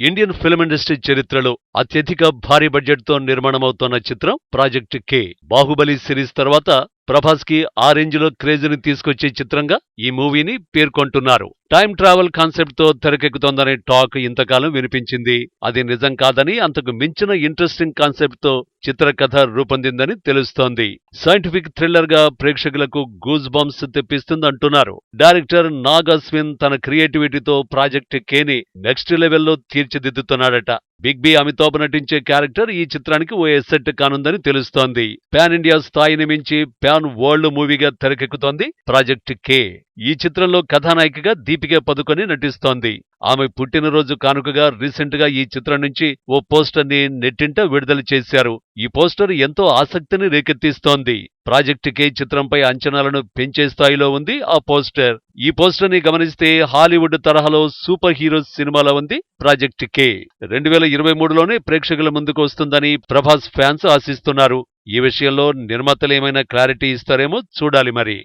Indian film industry చరిత్రలో అత్యధిక భారీ బడ్జెట్తో నిర్మాణమవుతోన్న చిత్రం ప్రాజెక్ట్ కే. బాహుబలి సిరీస్ తర్వాత ప్రభాస్కి ఆ రేంజ్లో క్రేజ్ని తీసుకొచ్చే చిత్రంగా ఈ మూవీని పేర్కొంటున్నారు. టైం ట్రావెల్ కాన్సెప్ట్తో తెరకెక్కుతోందనే టాక్ ఇంతకాలం వినిపించింది. అది నిజం కాదని అంతకు మించిన ఇంట్రెస్టింగ్ కాన్సెప్ట్తో చిత్రకథ రూపొందిందని తెలుస్తోంది. సైంటిఫిక్ థ్రిల్లర్గా ప్రేక్షకులకు గూజ్ బంప్స్ తెప్పిస్తుందంటున్నారు. డైరెక్టర్ నాగ్ అశ్విన్ తన క్రియేటివిటీతో ప్రాజెక్ట్ కేని నెక్స్ట్ లెవెల్లో తీర్చిదిద్దుతున్నాడట. బిగ్ బి అమితాబ్ నటించే క్యారెక్టర్ ఈ చిత్రానికి ఓ ఎసెట్ కానుందని తెలుస్తోంది. పాన్ ఇండియా స్థాయిని మించి పాన్ వరల్డ్ మూవీగా తెరకెక్కుతోంది ప్రాజెక్ట్ కే. ఈ చిత్రంలో కథానాయికగా దీపిక పదుకొని నటిస్తోంది. ఆమె పుట్టినరోజు కానుకగా రీసెంట్గా ఈ చిత్రం నుంచి ఓ పోస్టర్ని నెట్టింట విడుదల చేశారు. ఈ పోస్టర్ ఎంతో ఆసక్తిని రేకెత్తిస్తోంది. ప్రాజెక్ట్ కే చిత్రంపై అంచనాలను పెంచే స్థాయిలో ఉంది ఆ పోస్టర్. ఈ పోస్టర్ని గమనిస్తే హాలీవుడ్ తరహాలో సూపర్ హీరో సినిమాలో ఉంది ప్రాజెక్ట్ కే. రెండు వేల ఇరవై మూడులోనే ప్రేక్షకుల ముందుకు వస్తుందని ప్రభాస్ ఫ్యాన్స్ ఆశిస్తున్నారు. ఈ విషయంలో నిర్మాతలు ఏమైనా క్లారిటీ ఇస్తారేమో చూడాలి మరి.